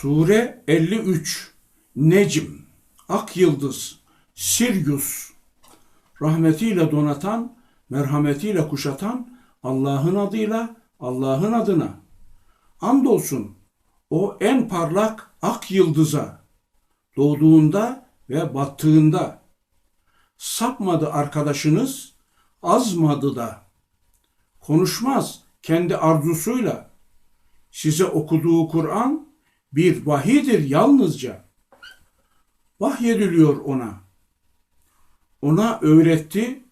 Sure 53 Necm Ak Yıldız Siryus Rahmetiyle donatan, merhametiyle kuşatan Allah'ın adıyla Allah'ın adına. Andolsun o en parlak ak yıldıza doğduğunda ve battığında sapmadı arkadaşınız, azmadı da. Konuşmaz kendi arzusuyla. Size okuduğu Kur'an bir vahidir yalnızca. Vahyediliyor ona. Ona öğretti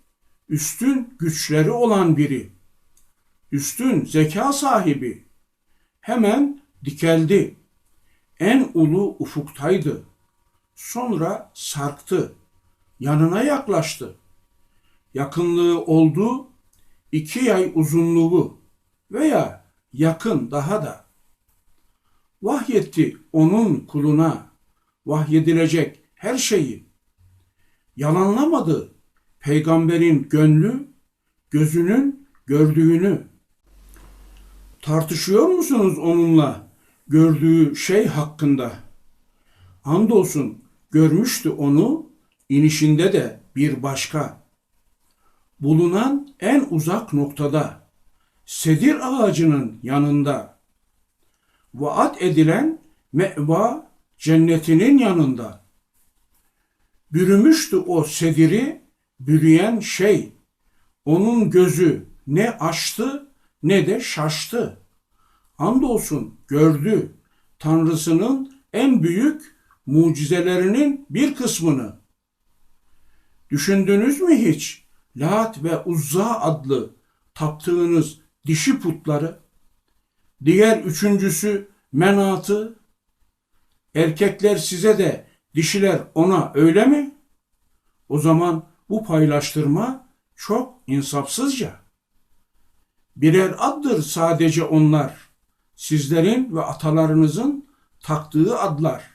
üstün güçleri olan biri. Üstün zeka sahibi. Hemen dikeldi. En ulu ufuktaydı. Sonra sarktı. Yanına yaklaştı. Yakınlığı oldu iki yay uzunluğu veya yakın daha da. Vahyetti onun kuluna vahyedilecek her şeyi. Yalanlamadı peygamberin gönlü, gözünün gördüğünü. Tartışıyor musunuz onunla gördüğü şey hakkında? Andolsun görmüştü onu, inişinde de bir başka. Bulunan en uzak noktada, sedir ağacının yanında. Vaat edilen meva cennetinin yanında. Bürümüştü o sediri, bürüyen şey. Onun gözü ne açtı ne de şaştı. Andolsun gördü Tanrısının en büyük mucizelerinin bir kısmını. Düşündünüz mü hiç Lat ve Uzza adlı taptığınız dişi putları? Diğer üçüncüsü Menat'ı. Erkekler size de dişiler ona öyle mi? O zaman bu paylaştırma çok insafsızca. Birer addır sadece onlar. Sizlerin ve atalarınızın taktığı adlar.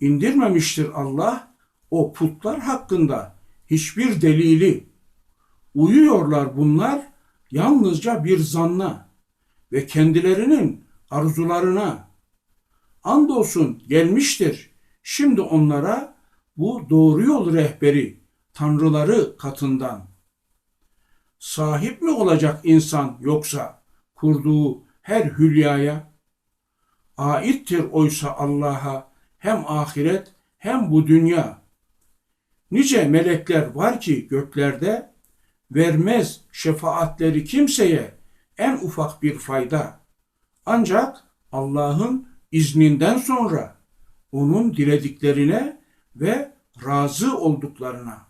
İndirmemiştir Allah o putlar hakkında hiçbir delili. Uyuyorlar bunlar yalnızca bir zanna ve kendilerinin arzularına. Andolsun gelmiştir şimdi onlara bu doğru yol rehberi tanrıları katından. Sahip mi olacak insan yoksa kurduğu her hülyaya? Aittir oysa Allah'a hem ahiret hem bu dünya. Nice melekler var ki göklerde vermez şefaatleri kimseye en ufak bir fayda. Ancak Allah'ın izninden sonra onun dilediklerine ve razı olduklarına.